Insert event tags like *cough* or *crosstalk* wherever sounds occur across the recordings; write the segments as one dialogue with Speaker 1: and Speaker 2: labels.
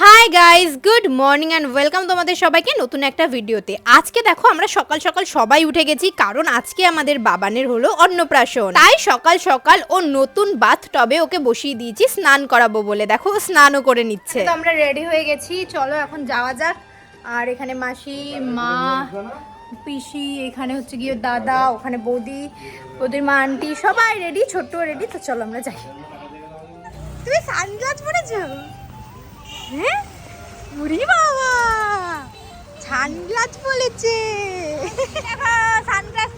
Speaker 1: Hi guys good morning and welcome তোমাদের সবাইকে নতুন একটা ভিডিওতে। আজকে দেখো আমরা সকাল সকাল সবাই উঠে গেছি কারণ আজকে আমাদের বাবানের হলো অন্নপ্রাশন। তাই সকাল সকাল ও নতুন বাথ টবে ওকে বসিয়ে দিয়েছি স্নান করাবো বলে। দেখো ও স্নানও করে নিচ্ছে। তো আমরা রেডি হয়ে গেছি চলো এখন যাওয়া যাক। আর এখানে মাসি মা পিসি এখানে হচ্ছে গিয়ে দাদা ওখানে বৌদি বৌদির মা আন্টি সবাই রেডি ছোট্ট রেডি তো চলো আমরা যাই। তুমি সানগ্লাস পরেছো? হ্যাঁ? উরি বাবা! সানগ্লাস বলেছে দেখো সানগ্লাস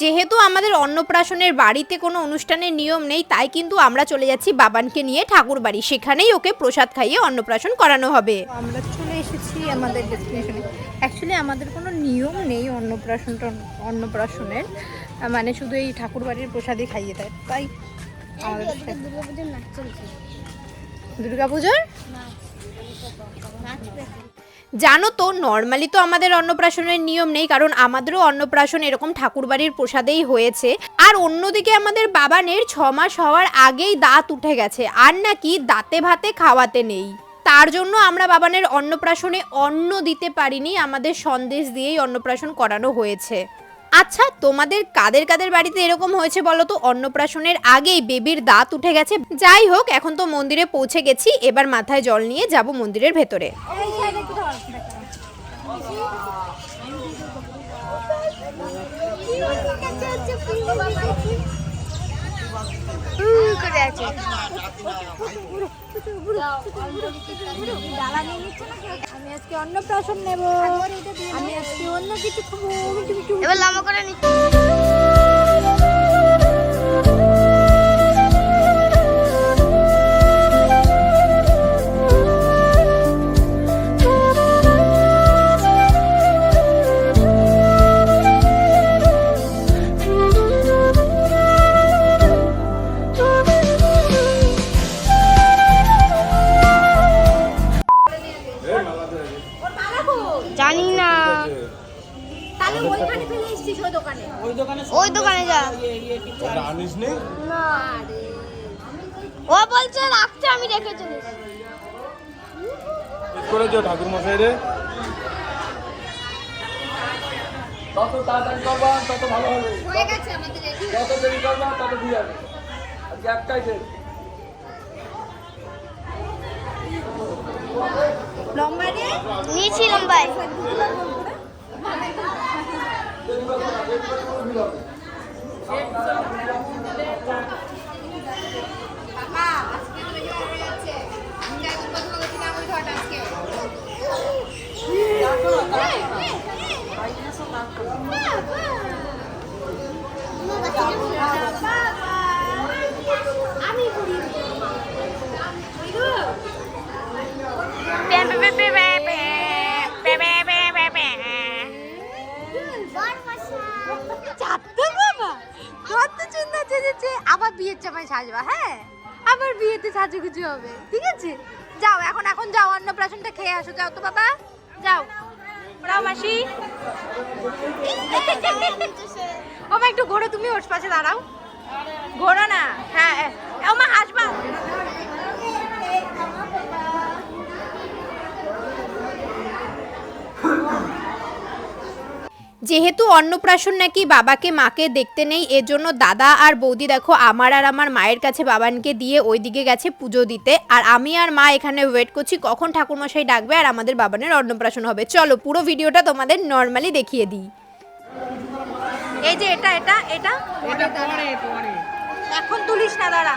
Speaker 1: যেহেতু আমাদের অন্নপ্রাশনের বাড়িতে কোনো অনুষ্ঠানের নিয়ম নেই তাই কিন্তু আমরা চলে যাচ্ছি বাবানকে নিয়ে ঠাকুর বাড়ি। সেখানেই ওকে প্রসাদ খাইয়ে অন্নপ্রাশন করানো হবে। আমরা চলে এসেছি আমাদের ডেস্টিনেশনে অ্যাকচুয়ালি আমাদের কোনো নিয়ম নেই অন্নপ্রাশনটা অন্নপ্রাশনের। মানে শুধু এই ঠাকুর বাড়ির প্রসাদই খাইয়ে দেয়। তাই আমাদের
Speaker 2: দুর্গাপুজোর
Speaker 1: জানো তো নর্মালি তো আমাদের অন্নপ্রাশনের নিয়ম নেই, কারণ আমাদেরও অন্নপ্রাশন এরকম ঠাকুরবাড়ির প্রসাদেই হয়েছে। আর অন্যদিকে আমাদের বাবানের ছ মাস হওয়ার আগেই দাঁত উঠে গেছে, আর নাকি দাঁতে ভাতে খাওয়াতে নেই। তার জন্য আমরা বাবানের অন্নপ্রাশনে অন্ন দিতে পারিনি, আমাদের সন্দেশ দিয়েই অন্নপ্রাশন করানো হয়েছে। আচ্ছা তোমাদের কাদের কাদের বাড়িতে এরকম হয়েছে বলো তো? অন্নপ্রাশনের আগেই বেবির দাঁত উঠে গেছে। যাই হোক, এখন তো মন্দিরে পৌঁছে গেছি। এবার মাথায় জল নিয়ে যাব মন্দিরের ভেতরে।
Speaker 2: করে আছে।
Speaker 1: আমি আজকে অন্য অন্নপ্রাশন নেব। আমি আজকে অন্য কিছু খাব।
Speaker 2: এবার লামা করে নি জানি না
Speaker 1: তাহলে ওইখানে ফেলে এসেছিস ওই দোকানে?
Speaker 2: ওই দোকানে যা।
Speaker 3: ওটা আনিস নি?
Speaker 2: না। ও বলছে রাখতে আমি রেখে
Speaker 3: করেছ ঠাকুর মশাই রে। তত তাড়াতাড়ি করবা তত ভালো হবে।
Speaker 1: হয়ে গেছে আমাদের রেডি
Speaker 3: যত দেরি করবা তত ঠিক হবে আজকে একটাই
Speaker 1: লম্বা রে
Speaker 2: নিয়েছিলাম ভাই
Speaker 1: বাবা বিয়েতে সাজুগুজু হবে, ঠিক আছে? যাও, এখন এখন যাও, অন্নপ্রাশনটা খেয়ে আসো, যাও তো বাবা, যাও। রাও মাসি। ও মা, একটু ঘোরো, তুমি ওর পাশে দাঁড়াও। ঘোরো না হ্যাঁ ও মা, হাসবা। যেহেতু অন্নপ্রাশন নাকি বাবাকে মাকে দেখতে নেই এর জন্য দাদা আর বৌদি দেখো আমার আর আমার মায়ের কাছে বাবানকে দিয়ে ওইদিকে গেছে পুজো দিতে। আর আমি আর মা এখানে ওয়েট করছি কখন ঠাকুরমশাই ডাকবে আর আমাদের বাবানের অন্নপ্রাশন হবে। চলো পুরো ভিডিওটা তোমাদের নর্মালি দেখিয়ে দিই। এই যে এটা এটা এটা? এখন তুলিস না দাঁড়া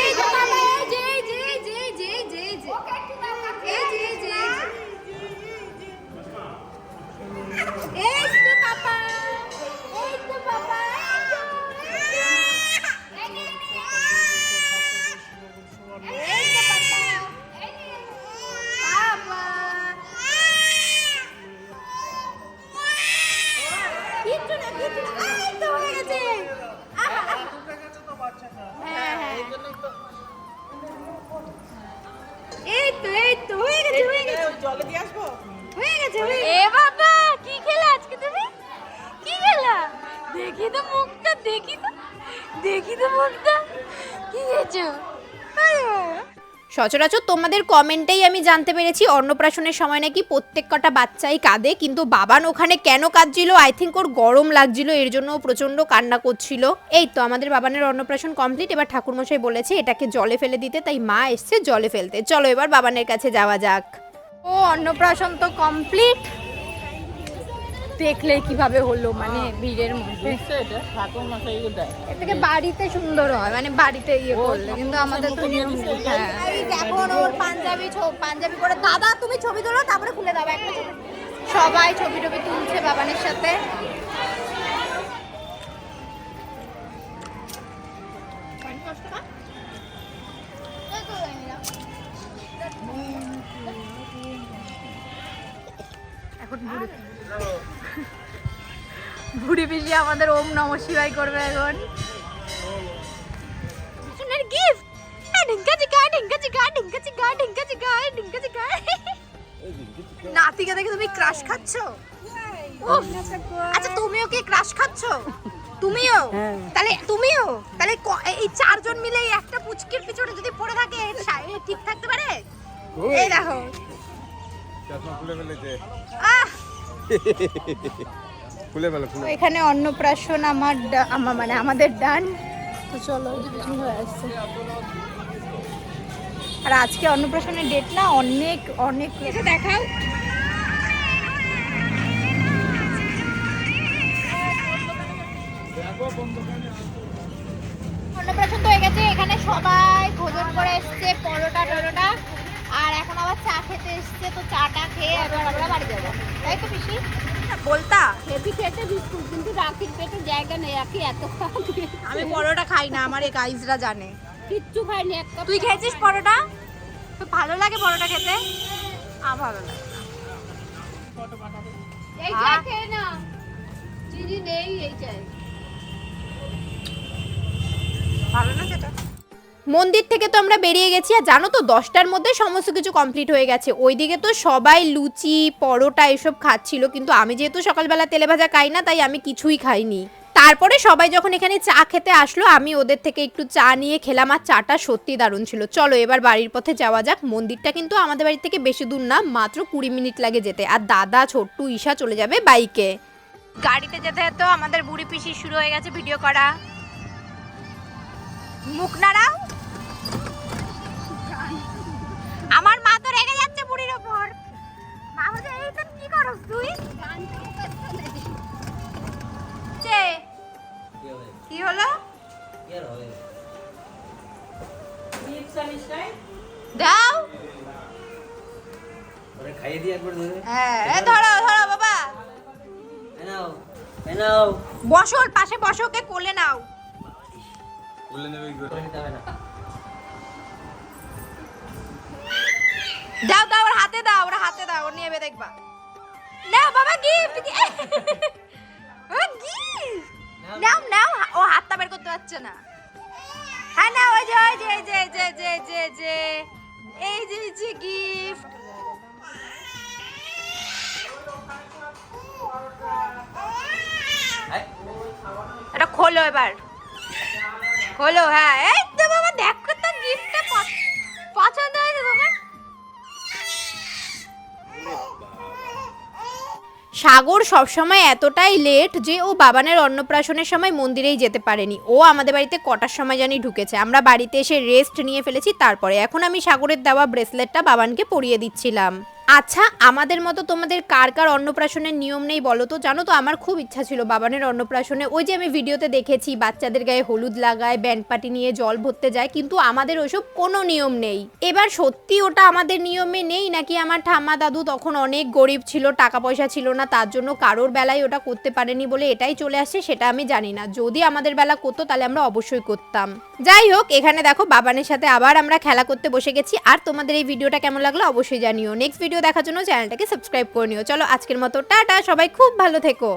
Speaker 1: এই যে বাবা, এই যে, এই যে, এই যে, এই যে, এই যে, এই যে। এই যে, এই যে, এই যে। এই তো বাবা এই তো বাবা এই তো বাবা বাবা। কিচ্ছু না কিচ্ছু না। এই তো হয়ে গেছে। হ্যাঁ হ্যাঁ। এই তো এই হয়ে গেছে হয়ে গেছে হয়ে গেছে
Speaker 2: এ বাবা দেখি তো মনটা কি হয়েছে?
Speaker 1: সচরাচর তোমাদের কমেন্টেই আমি জানতে পেরেছি অন্নপ্রাশনের সময় নাকি প্রত্যেক কটা বাচ্চাই কাঁদে কিন্তু বাবান ওখানে কেন কাঁদছিল? আই থিঙ্ক ওর গরম লাগছিল এর জন্য প্রচণ্ড কান্না করছিল। এই তো আমাদের বাবানের অন্নপ্রাশন কমপ্লিট এবার ঠাকুরমশাই বলেছে এটাকে জলে ফেলে দিতে তাই মা এসছে জলে ফেলতে। চলো এবার বাবানের কাছে যাওয়া যাক। ও অন্নপ্রাশন তো কমপ্লিট দেখলে কীভাবে হলো মানে ভিড়ের মধ্যে। এর থেকে বাড়িতে সুন্দর হয় মানে বাড়িতে ইয়ে করলে। কিন্তু আমাদের তো। হ্যাঁ। এখন ওর পাঞ্জাবি ছ- পাঞ্জাবি পরে। দাদা তুমি ছবি তোলো তারপরে খুলে দাও। একটা সবাই ছবি টবি তুলছে বাবানের সাথে। পিসি আমাদের ওম নম শিবাই করবে এখন। সোনার গিফট ঢিঙ্কা চিকা ঢিঙ্কা চিকা ঢিঙ্কা চিকা ঢিঙ্কা চিকা ঢিঙ্কা চিকা নাতিকে দেখে তুমি ক্রাশ খাচ্ছ? আচ্ছা তুমিও কি ক্রাশ খাচ্ছ? তুমিও? তাহলে তুমিও? তাহলে ক- এই চারজন মিলে এই একটা পুচকির পিছনে যদি পড়ে থাকে ঠিক থাকতে পারে? এই দেখো।
Speaker 4: চশমা খুলে ফেলেছে।
Speaker 1: আহ! *laughs*
Speaker 4: খুলে ফেলো খুলে
Speaker 1: এখানে অন্নপ্রাশন আমার ডা- আমার মানে আমাদের ডান। তো চলো হয়ে আসছে। আর আজকে অন্নপ্রাশনের ডেট না অনেক অনেক এসে দেখাও। অন্নপ্রাশন তো হয়ে গেছে এখানে সবাই ভোজন করে এসছে পরোটা টরোটা। আর এখন আবার চা খেতে এসছে তো চাটা খেয়ে এবার আমরা বাড়ি যাব। তাই তো পিসি? বলতা?
Speaker 2: হেভি পেটে বিস্কুট কিন্তু রাখির পেটে জায়গা নেই রাখি এত
Speaker 1: আমি পরোটা খাই না আমার এই গাইজরা জানে।
Speaker 2: কিচ্ছু খাইনি এক
Speaker 1: তুই খেয়েছিস পরোটা? তো ভালো লাগে পরোটা খেতে? আমার ভালো লাগে।
Speaker 2: এই চা খেয়ে না। চিনি নেই এই চাই
Speaker 1: ভালো না সেটা মন্দির থেকে তো আমরা বেরিয়ে গেছি, আর জানো তো দশটার মধ্যে সমস্ত কিছু কমপ্লিট হয়ে গেছে। ওইদিকে তো সবাই লুচি, পরোটা এসব খাচ্ছিল, কিন্তু আমি যেহেতু সকালবেলা তেলে ভাজা খাই না, তাই আমি কিছুই খাইনি। তারপরে সবাই যখন এখানে চা খেতে আসলো, আমি ওদের থেকে একটু চা নিয়ে খেলাম, আর চাটা সত্যি দারুণ ছিল। চলো এবার বাড়ির পথে যাওয়া যাক। মন্দিরটা কিন্তু আমাদের বাড়ি থেকে বেশি দূর না, মাত্র কুড়ি মিনিট লাগে যেতে। আর দাদা, ছোট্টু, ঈশা চলে যাবে বাইকে। গাড়িতে যেতে যেতে আমাদের বুড়ি পিসি শুরু হয়ে গেছে ভিডিও করা। মুখ নাড়াও। আমার মা তো রেগে যাচ্ছে বুড়ির ওপর। মা বলছে, এই তো কি করস তুই? কি? হলো? দাও।
Speaker 5: খাইয়ে দিয়ে একবার ধরে
Speaker 1: হ্যাঁ ধরো ধরো বাবা। বসো পাশে বসো, ওকে কোলে নাও।
Speaker 4: খুলে নেবে কি করে?
Speaker 1: দাও দাও ওর হাতে দাও ওর হাতে দাও ওর নেবে দেখবা। নাও বাবা গিফট ও গিফট নাও নাও ও হাতটা বের করতে পারছে না। হ্যাঁ না ওই যে ওই যে এই যে যে যে যে যে এই যে যে গিফট এটা খোলো এবার। খোলো হ্যাঁ এই সাগর সবসময় এতটাই লেট যে ও বাবানের অন্নপ্রাশনের সময় মন্দিরেই যেতে পারেনি। ও আমাদের বাড়িতে কটার সময় জানি ঢুকেছে। আমরা বাড়িতে এসে রেস্ট নিয়ে ফেলেছি, তারপরে। এখন আমি সাগরের দেওয়া ব্রেসলেটটা বাবানকে পরিয়ে দিচ্ছিলাম। আচ্ছা আমাদের মতো তোমাদের কার কার অন্নপ্রাশনের নিয়ম নেই বলো তো? জানো তো আমার খুব ইচ্ছা ছিল বাবানের অন্নপ্রাশনে। ওই যে আমি ভিডিওতে দেখেছি, বাচ্চাদের গায়ে হলুদ লাগায়, ব্যান্ড পাটি নিয়ে জল ভরতে যায়, কিন্তু আমাদের ওইসব কোনো নিয়ম নেই। এবার সত্যি ওটা আমাদের নিয়মে নেই নাকি আমার ঠাম্মা দাদু তখন অনেক গরিব ছিল টাকা পয়সা ছিল না, তার জন্য কারোর বেলায় ওটা করতে পারেনি বলে এটাই চলে আসছে, সেটা আমি জানি না। যদি আমাদের বেলা করতো তাহলে আমরা অবশ্যই করতাম। যাই হোক, এখানে দেখো বাবানের সাথে আবার আমরা খেলা করতে বসে গেছি। আর তোমাদের এই ভিডিওটা কেমন লাগল অবশ্যই জানিও। নেক্সট ভিডিও দেখার জন্য চ্যানেলটাকে সাবস্ক্রাইব করে নিও। চলো আজকের মতো, টাটা, সবাই খুব ভালো থেকো।